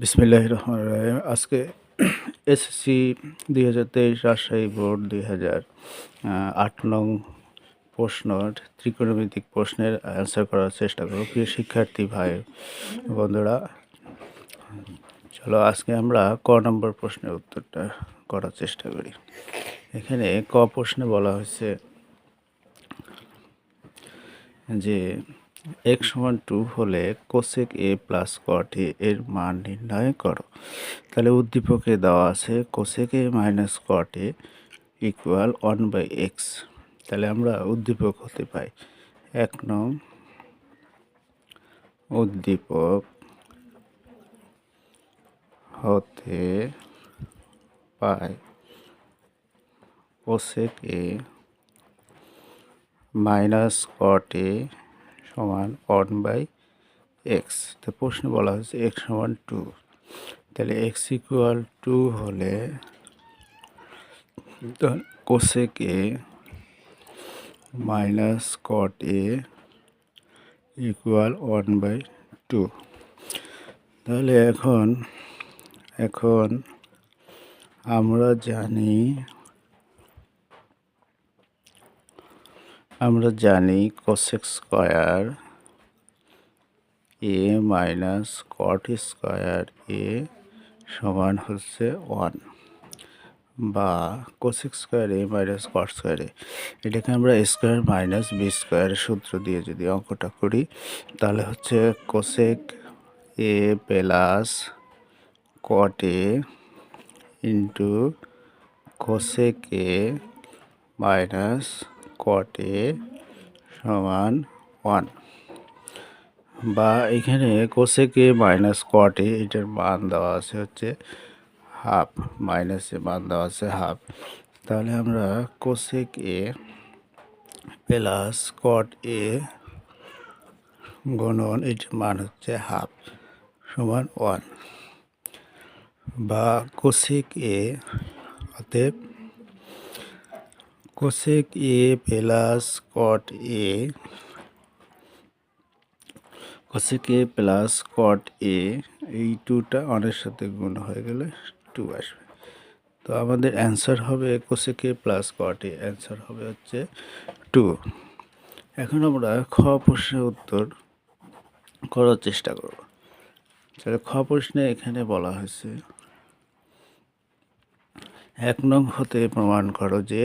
বিসমিল্লাহির রহমানির রহিম আজকে এসএসসি দুই হাজার তেইশ রাজশাহী বোর্ড দুই হাজার আট নং প্রশ্ন, ত্রিকোণমিতিক প্রশ্নের অ্যান্সার করার চেষ্টা করব। প্রিয় শিক্ষার্থী ভাই বন্ধুরা, চলো আজকে আমরা ক নম্বর প্রশ্নের উত্তরটা করার চেষ্টা করি। এখানে ক প্রশ্নে বলা হয়েছে যে এক সমান টু হলে কোসেক এ প্লাস কট এর মান নির্ণয় করো। তাহলে উদ্দীপকে দেওয়া আছে cosec A minus cot A equal one by X তাহলে আমরা উদ্দীপক হতে পাই। এক নং উদ্দীপক হতে পাই cosec A minus cot A সমান ওয়ান বাই এক্স তো প্রশ্নে বলা হয়েছে এক্স সমান টু তাহলে এক্স ইকুয়াল টু হলে cosec A minus cot A equal one by two তাহলে এখন এখন আমরা জানি আমরা জানি cosec square A minus cot square A সমান হচ্ছে ওয়ান বা cosec square A minus cot square A এটাকে আমরা স্কোয়ার মাইনাস বি স্কোয়ারের সূত্র দিয়ে যদি অঙ্কটা করি, তাহলে হচ্ছে cosec A plus cot A into cosec A minus cot A সমান ওয়ান বা এখানে কোসেকে মাইনাস কট এ এটার মান দেওয়া আছে হচ্ছে হাফ মাইনাসে মান দেওয়া আছে হাফ তাহলে আমরা কোসেক এ প্লাস কট এ গণন এটার মান হচ্ছে হাফ সমান ওয়ান বা কোসেক এ অতএব cosec A, plus cot A, cosec A, plus cot A, এই টুটা অনের সাথে গুণ হয়ে গেলে টু আসবে। তো আমাদের অ্যান্সার হবে cosec A, plus cot A, answer হবে হচ্ছে টু। এখন আমরা খ প্রশ্নের উত্তর করার চেষ্টা করব। তাহলে খ প্রশ্নে এখানে বলা হয়েছে, এক নং হতে প্রমাণ করো যে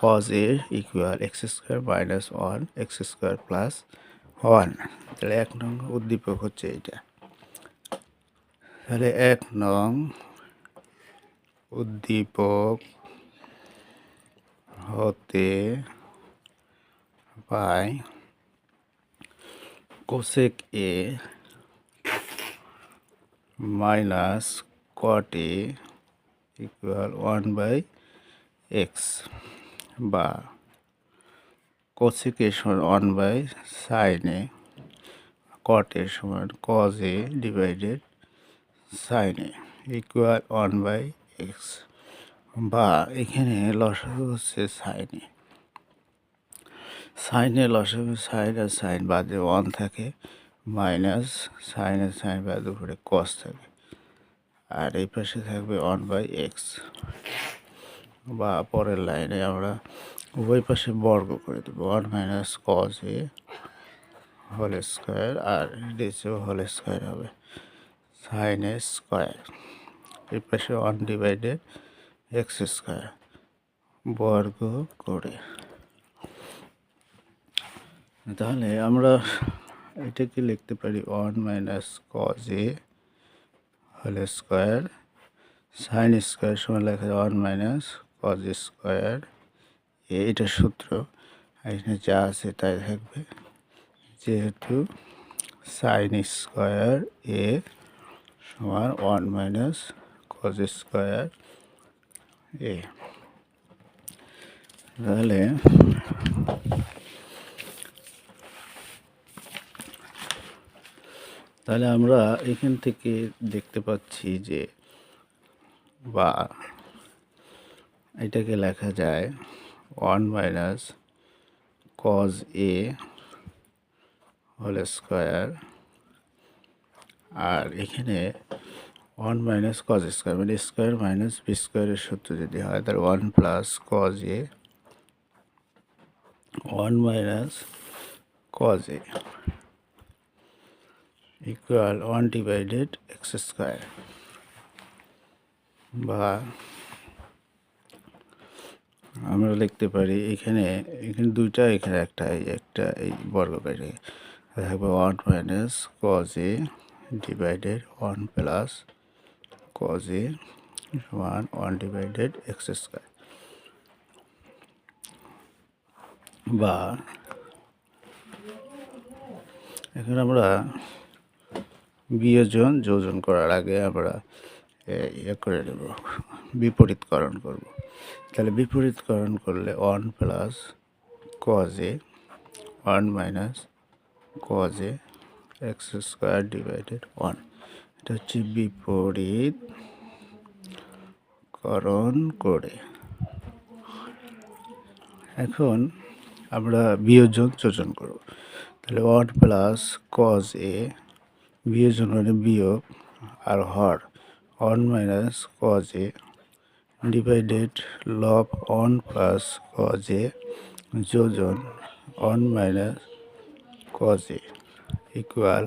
cos A equal X square minus one X square plus one তাহলে এক নং উদ্দীপক হচ্ছে এইটা। তাহলে এক নং উদ্দীপক হতে পাই cosec A minus cot A equal one by X বা কোসেক এ সমান one by sine A cot এর সমান cos A divided sine equal one by X বা এখানে লসাগু হচ্ছে সাইনে সাইনে লসাগু সাইন আর সাইন বাদে ওয়ান থাকে মাইনাস সাইন আর সাইন বাদ উপরে কস থাকে। আর এই পাশে থাকবে ওয়ান বাই এক্স বা পরের লাইনে আমরা উভয় পাশে বর্গ করে দেবো। One minus cos A whole square আর নিচেও হোল স্কোয়ার হবে। সাইন এ স্কোয়ার এই পাশে ওয়ান ডিভাইডেড এক্স স্কোয়ার বর্গ করে। তাহলে আমরা এটাকে লিখতে পারি one minus cos A whole square sine square সময় লেখা যায় ওয়ান মাইনাস কজ স্কোয়ার এইটা সূত্র এখানে যা আছে তাই থাকবে। যেহেতু সাইন স্কোয়ার এ সমান one minus cos square A. তাহলে তাহলে আমরা এখান থেকে দেখতে পাচ্ছি যে বা এটাকে লেখা যায় one minus cos A whole square আর এখানে ওয়ান মাইনাস কজ স্কোয়ার মানে স্কোয়ার মাইনাস বি স্কোয়ারের সূত্র যদি হয়, তাহলে one plus cos A one minus cos A equal one divided X square বা আমরা লিখতে পারি এখানে এখানে দুইটা, এখানে একটা, এই একটা, এই বর্গ বেড়ে। থাকবে one minus cos A divided one plus cos A one one divided X square বা এখন আমরা বিয়োজন, যোজন করার আগে আমরা ইয়ে করে নেব, বিপরীতকরণ করব। তাহলে বিপরীতকরণ করলে one plus cos A one minus cos A X square divided one এটা হচ্ছে বিপরীত করণ করে। এখন আমরা বিয়োজন যোজন করব। তাহলে ওয়ান প্লাস কজ এ বিয়োজন মানে বিয়োগ আর হর। One minus cos A divided লব ওয়ান প্লাস কজ এ যোজন one minus cos A equal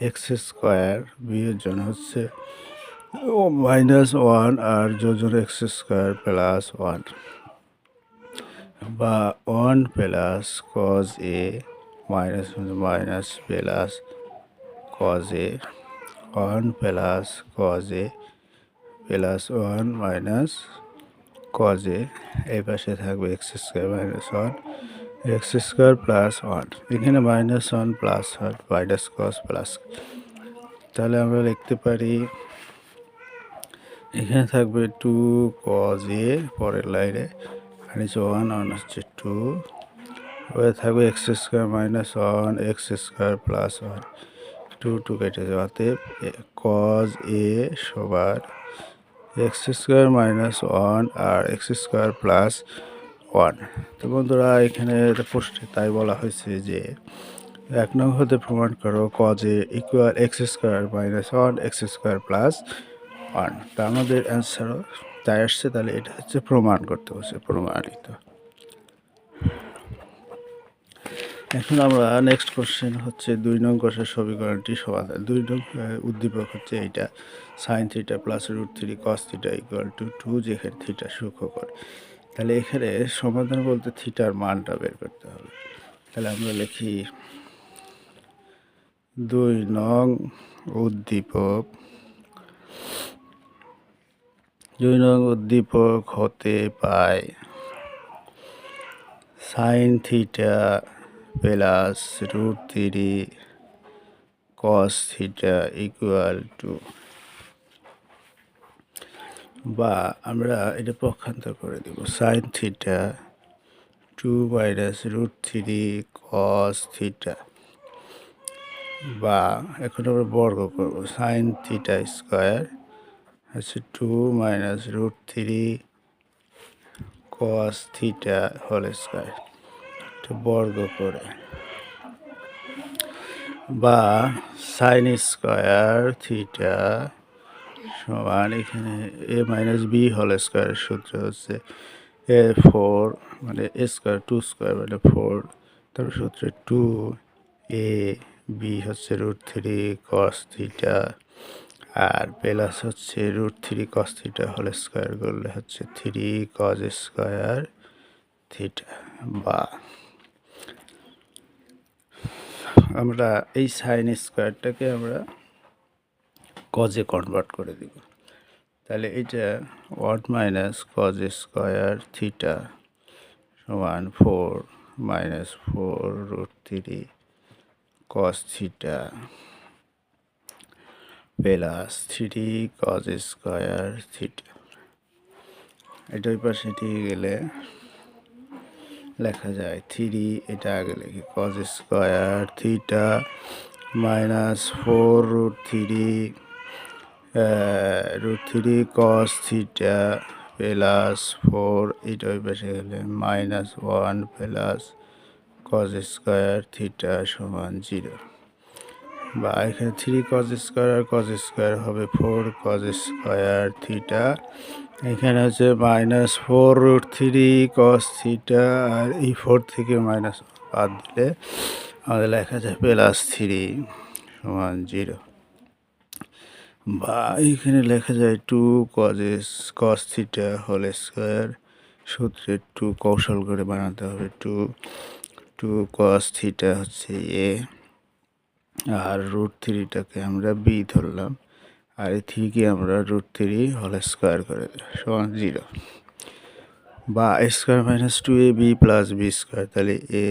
X square বিয়োজন হচ্ছে ও মাইনাস ওয়ান আর যোজন এক্স স্কোয়ার প্লাস ওয়ান বা one plus cos A minus minus plus cos A one plus cos A plus one minus cos A এই পাশে থাকবে X square minus one X square plus one এখানে minus one plus one minus cos plus তাহলে আমরা লিখতে পারি, এখানে থাকবে টু কজ এ পরের লাইনে আর ওয়ান ওয়ান হচ্ছে টু এবার থাকবে X square minus one X square plus one two two কেটে যাওয়াতে কজ এ সবার এক্স স্কোয়ার মাইনাস ওয়ান আর এক্স স্কোয়ার প্লাস ওয়ান তো বন্ধুরা, এখানে প্রশ্নে তাই বলা হয়েছে যে এক নং হতে প্রমাণ করো cos A equal X square minus one X square plus one তা আমাদের অ্যান্সারও তাই আসছে, তাহলে এটা হচ্ছে প্রমাণ করতে হচ্ছে প্রমাণিত। এখন আমরা নেক্সট কোশ্চেন হচ্ছে দুই নং কোষের সমীকরণটি সমাধান। দুই নং উদ্দীপক হচ্ছে এইটা। Sine theta plus root three cos theta equal two two যেখানে থিটা সূক্ষ্মকর তাহলে এখানে সমাধান বলতে থিটার মানটা বের করতে হবে। তাহলে আমরা লিখি দুই নং উদ্দীপক। দুই নং উদ্দীপক হতে পায় sine theta plus root three cos theta equal two বা আমরা এটা পক্ষান্তর করে দেব। Sine theta two minus root three cos theta বা এখন আমরা বর্গ করব। সাইন থিটা স্কোয়ার আছে two minus root three cos theta whole square এটা বর্গ করে বা সাইন স্কোয়ার থিটা সমান এখানে এ মাইনাস বি হল স্কোয়ারের সূত্র হচ্ছে এ ফোর মানে এ স্কোয়ার টু স্কোয়ার মানে ফোর তারপর সূত্রে টু এ বি হচ্ছে রুট থ্রি কস থিটা আর প্লাস হচ্ছে root three cos theta whole square করলে হচ্ছে থ্রি কজ স্কোয়ার থিটা বা আমরা এই সাইন স্কোয়ারটাকে আমরা কজে কনভার্ট করে দিব। তাহলে এটা one minus cos square theta সমান four minus four root three cos theta plus three cos square theta. এটা ওই পাশে গেলে লেখা যায়। থ্রি, এটা আগে লিখি। Cos square theta minus four root three root three cos theta plus four এটা ওই পাশে গেলে minus one plus cos square theta সমান জিরো বা এখানে থ্রি কজ স্কোয়ার আর কজ স্কোয়ার হবে ফোর কজ স্কোয়ার থিটা এখানে হচ্ছে minus four root three cos theta আর এই ফোর থেকে মাইনাস বাদ দিলে আমাদের লেখা যায় প্লাস থ্রি সমান জিরো বা এখানে লেখা যায় টু কজেস কস থিটা হোল স্কোয়ার সূত্রে টু কৌশল করে বানাতে হবে টু টু কস থিটা হচ্ছে এ আর রুট থ্রিটাকে আমরা বি ধরলাম। আর এই থ্রিকে আমরা রুট থ্রি হল স্কোয়ার করে দিলাম সমান জিরো বা A square minus two A B plus B square তাহলে A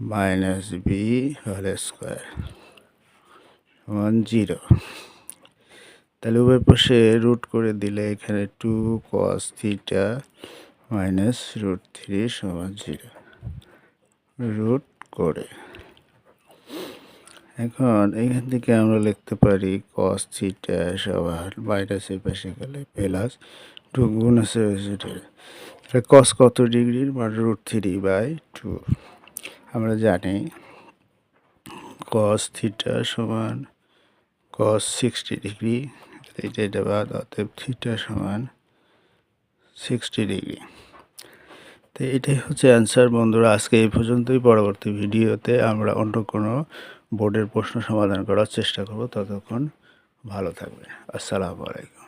minus B whole square সমান জিরো তাহলে উভয় পাশে রুট করে দিলে এখানে two cos theta minus root three সমান জিরো রুট করে। এখন এখান থেকে আমরা লিখতে পারি কস থিটা সবার মাইনাসের পাশে গেলে প্লাস টু গুণ আছে কস কত ডিগ্রির? মানে রুট থ্রি বাই টু আমরা জানি কস থিটা সমান কস সিক্সটি ডিগ্রি এটা এটা বাদ অতএব থিটা সমান সিক্সটি ডিগ্রি তো এটাই হচ্ছে অ্যান্সার বন্ধুরা। আজকে এই পর্যন্তই। পরবর্তী ভিডিওতে আমরা অন্য কোনো বোর্ডের প্রশ্ন সমাধান করার চেষ্টা করব। ততক্ষণ ভালো থাকবে আসসালামু আলাইকুম।